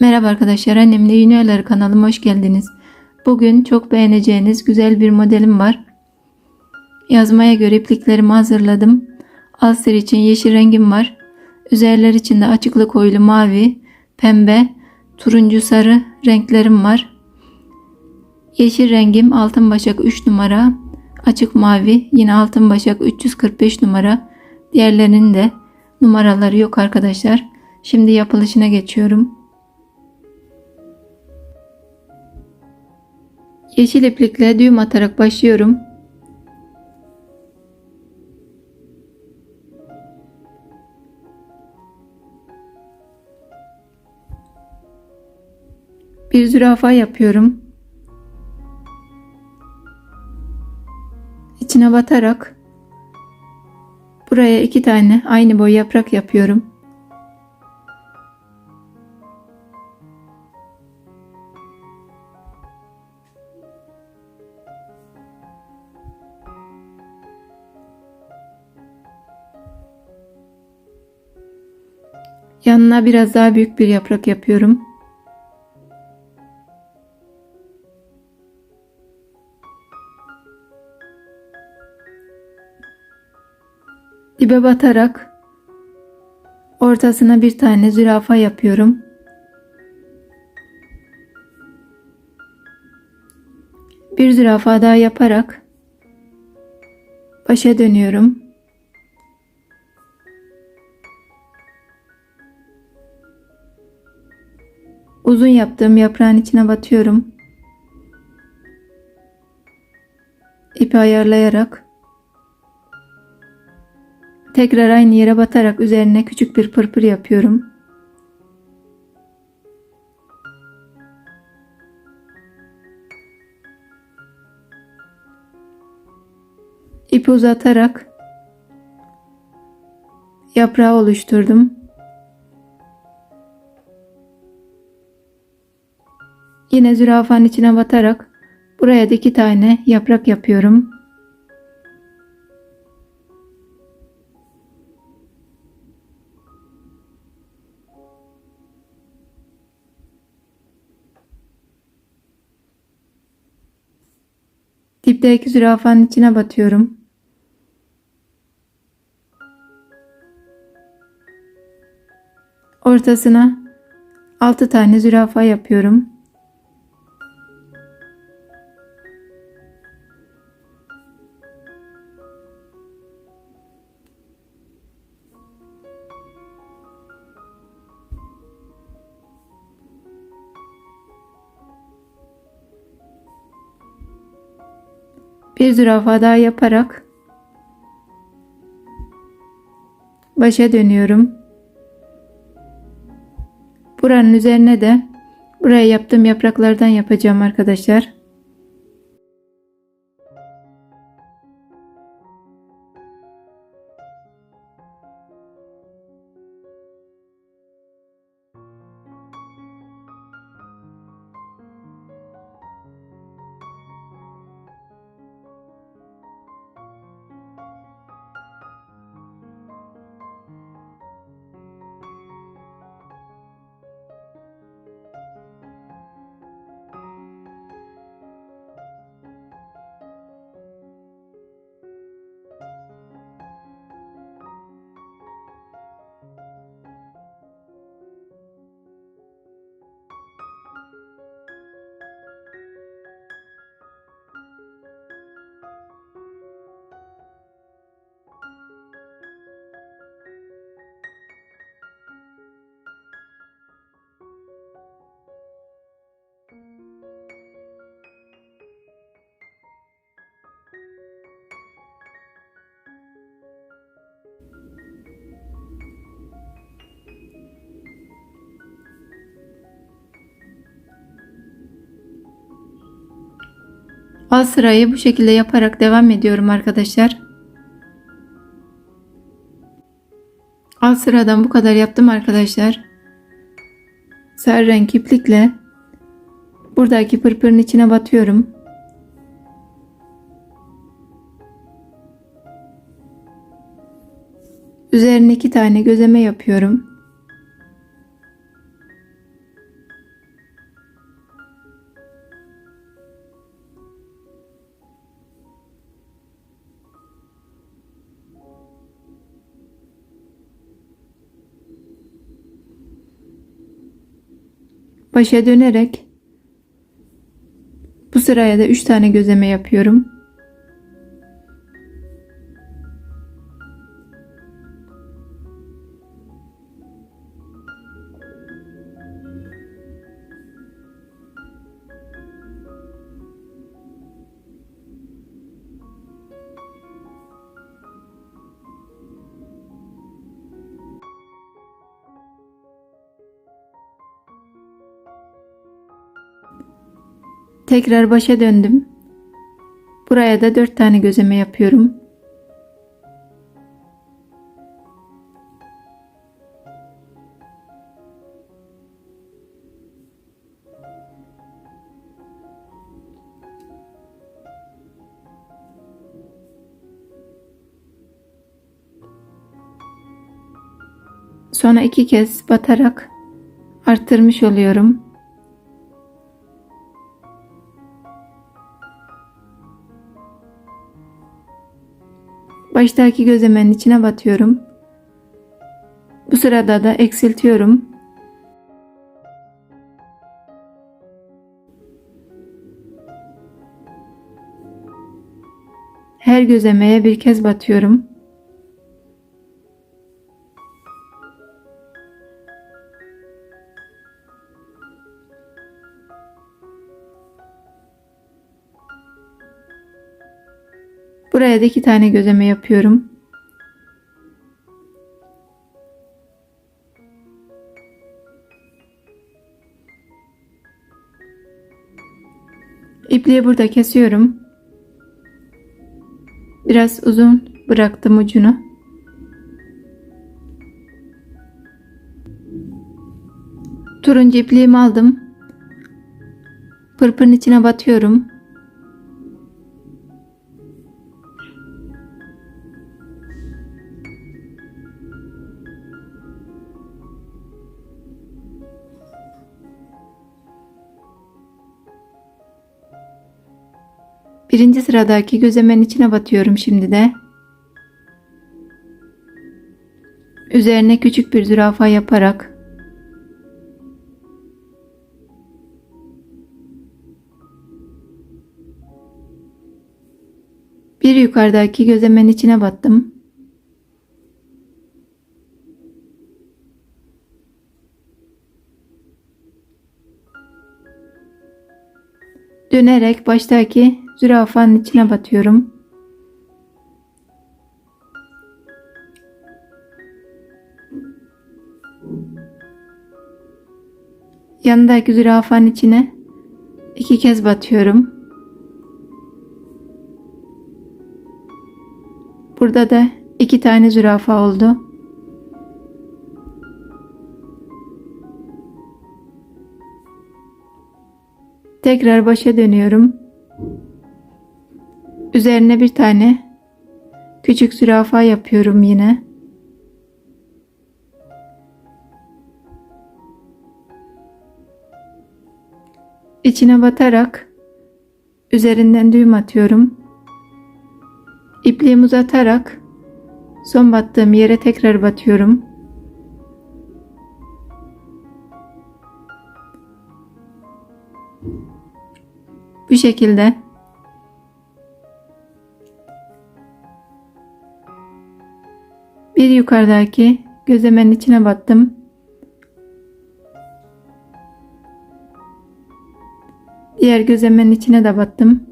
Merhaba arkadaşlar annemle yeni ayları kanalıma hoş geldiniz. Bugün çok beğeneceğiniz güzel bir modelim var. Yazmaya göre ipliklerimi hazırladım. Alster için yeşil rengim var. Üzerler için de açıklı koyulu mavi, pembe, turuncu sarı renklerim var. Yeşil rengim altın başak 3 numara, açık mavi yine altın başak 345 numara. Diğerlerinin de numaraları yok arkadaşlar. Şimdi yapılışına geçiyorum. Yeşil iplikle düğüm atarak başlıyorum. Bir zürafa yapıyorum. İçine batarak buraya iki tane aynı boy yaprak yapıyorum. Yanına biraz daha büyük bir yaprak yapıyorum. Dibe batarak ortasına bir tane zürafa yapıyorum. Bir zürafa daha yaparak başa dönüyorum. Uzun yaptığım yaprağın içine batıyorum. İpi ayarlayarak tekrar aynı yere batarak üzerine küçük bir pırpır yapıyorum. İpi uzatarak yaprağı oluşturdum. Yine zürafanın içine batarak buraya da iki tane yaprak yapıyorum. Dipteki zürafanın içine batıyorum. Ortasına 6 tane zürafa yapıyorum. Bir zürafa daha yaparak başa dönüyorum. Buranın üzerine de buraya yaptığım yapraklardan yapacağım arkadaşlar. Al sırayı bu şekilde yaparak devam ediyorum arkadaşlar. Alt sıradan bu kadar yaptım arkadaşlar. Sarı renk iplikle buradaki pırpırın içine batıyorum. Üzerine iki tane gözleme yapıyorum. Başa dönerek bu sıraya da 3 tane gözleme yapıyorum. Tekrar başa döndüm. Buraya da 4 tane gözleme yapıyorum. Sonra iki kez batarak arttırmış oluyorum. Baştaki gözlemenin içine batıyorum. Bu sırada da eksiltiyorum. Her gözlemeye bir kez batıyorum. Buraya da iki tane gözleme yapıyorum. İpliği burada kesiyorum. Biraz uzun bıraktım ucunu. Turuncu ipliğimi aldım. Pırpırın içine batıyorum. Birinci sıradaki gözlemenin içine batıyorum şimdi de. Üzerine küçük bir zürafa yaparak bir yukarıdaki gözlemenin içine battım. Dönerek baştaki zürafanın içine batıyorum. Yanındaki zürafanın içine iki kez batıyorum. Burada da iki tane zürafa oldu. Tekrar başa dönüyorum. Üzerine bir tane küçük zürafa yapıyorum yine. İçine batarak üzerinden düğüm atıyorum. İpliğimi uzatarak son battığım yere tekrar batıyorum. Bu şekilde bir yukarıdaki gözlemenin içine battım. Diğer gözlemenin içine de battım.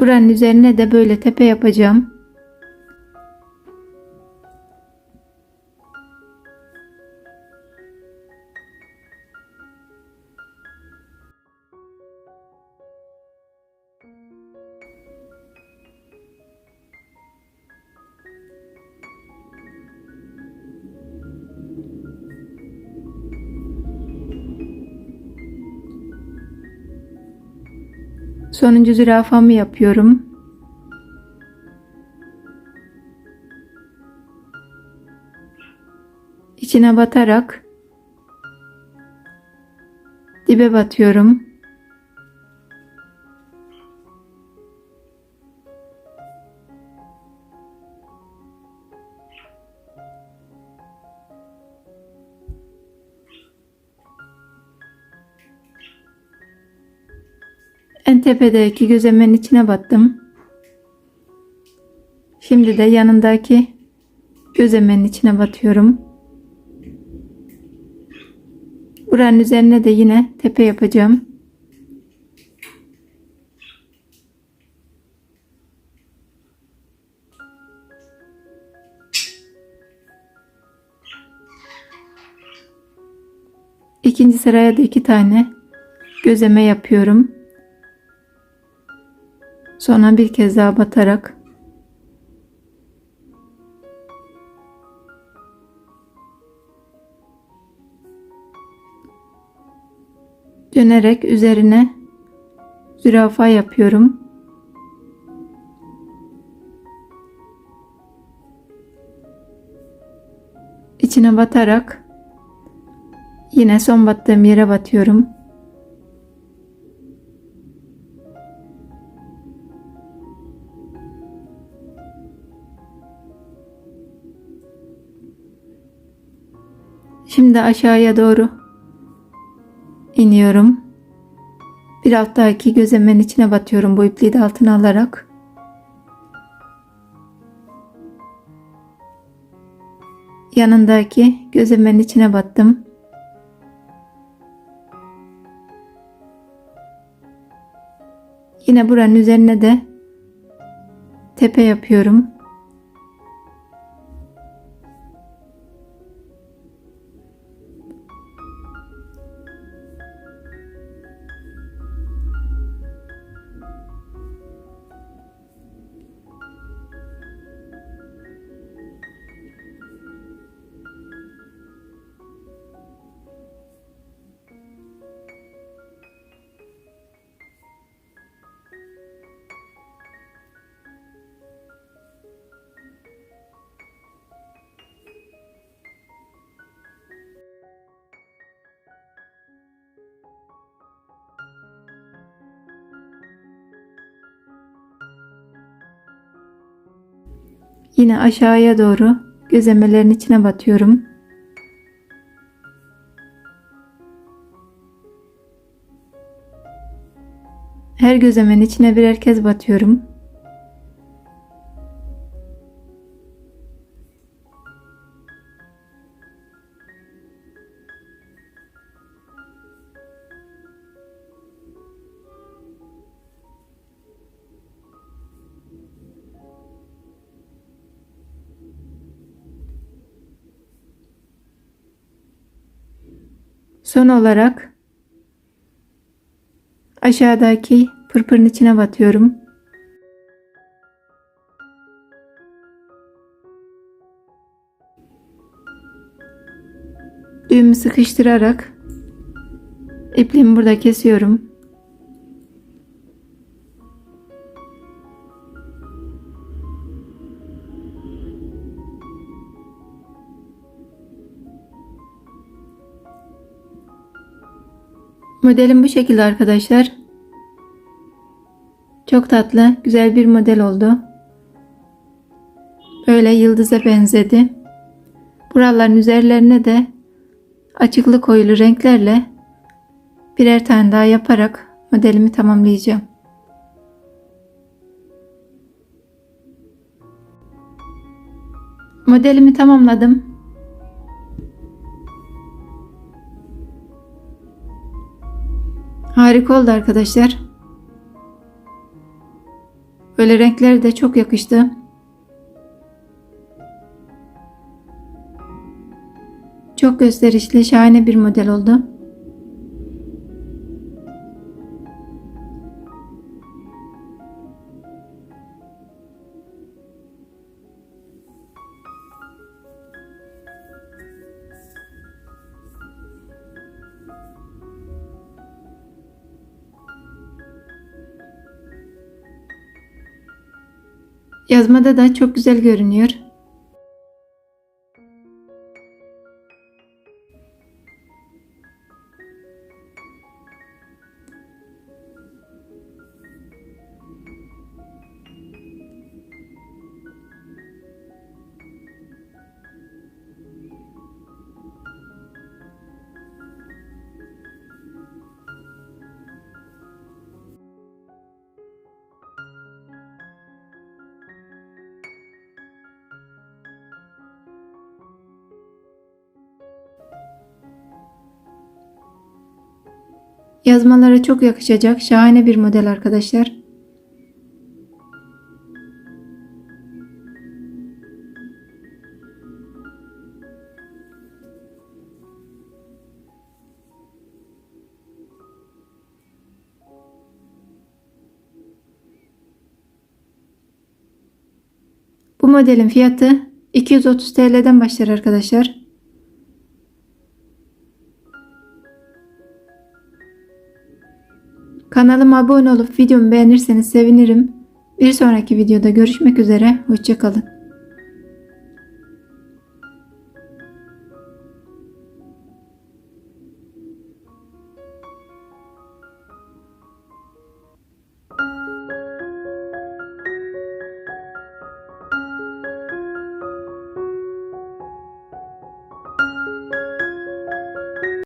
Buranın üzerine de böyle tepe yapacağım. Sonuncu zürafamı yapıyorum. İçine batarak dibe batıyorum. En tepedeki gözemenin içine battım. Şimdi de yanındaki gözemenin içine batıyorum. Buranın üzerine de yine tepe yapacağım. İkinci sıraya da iki tane gözeme yapıyorum. Sonra bir kez daha batarak dönerek üzerine zürafa yapıyorum. İçine batarak yine son battığım yere batıyorum. Şimdi aşağıya doğru iniyorum. Bir alttaki gözemenin içine batıyorum bu ipliği de altına alarak. Yanındaki gözemenin içine battım. Yine buranın üzerine de tepe yapıyorum. Yine aşağıya doğru gözlemelerin içine batıyorum. Her gözlemenin içine birer kez batıyorum. Son olarak aşağıdaki pırpırın içine batıyorum. Düğümü sıkıştırarak ipliğimi burada kesiyorum. Modelim bu şekilde arkadaşlar. Çok tatlı, güzel bir model oldu. Böyle yıldıza benzedi. Buraların üzerlerine de açıklı koyulu renklerle birer tane daha yaparak modelimi tamamlayacağım. Modelimi tamamladım. Harika oldu arkadaşlar. Böyle renkler de çok yakıştı. Çok gösterişli, şahane bir model oldu. Yazmada da çok güzel görünüyor. Yazmalara çok yakışacak şahane bir model arkadaşlar. Bu modelin fiyatı 230 TL'den başlar arkadaşlar. Kanalıma abone olup videomu beğenirseniz sevinirim. Bir sonraki videoda görüşmek üzere. Hoşçakalın.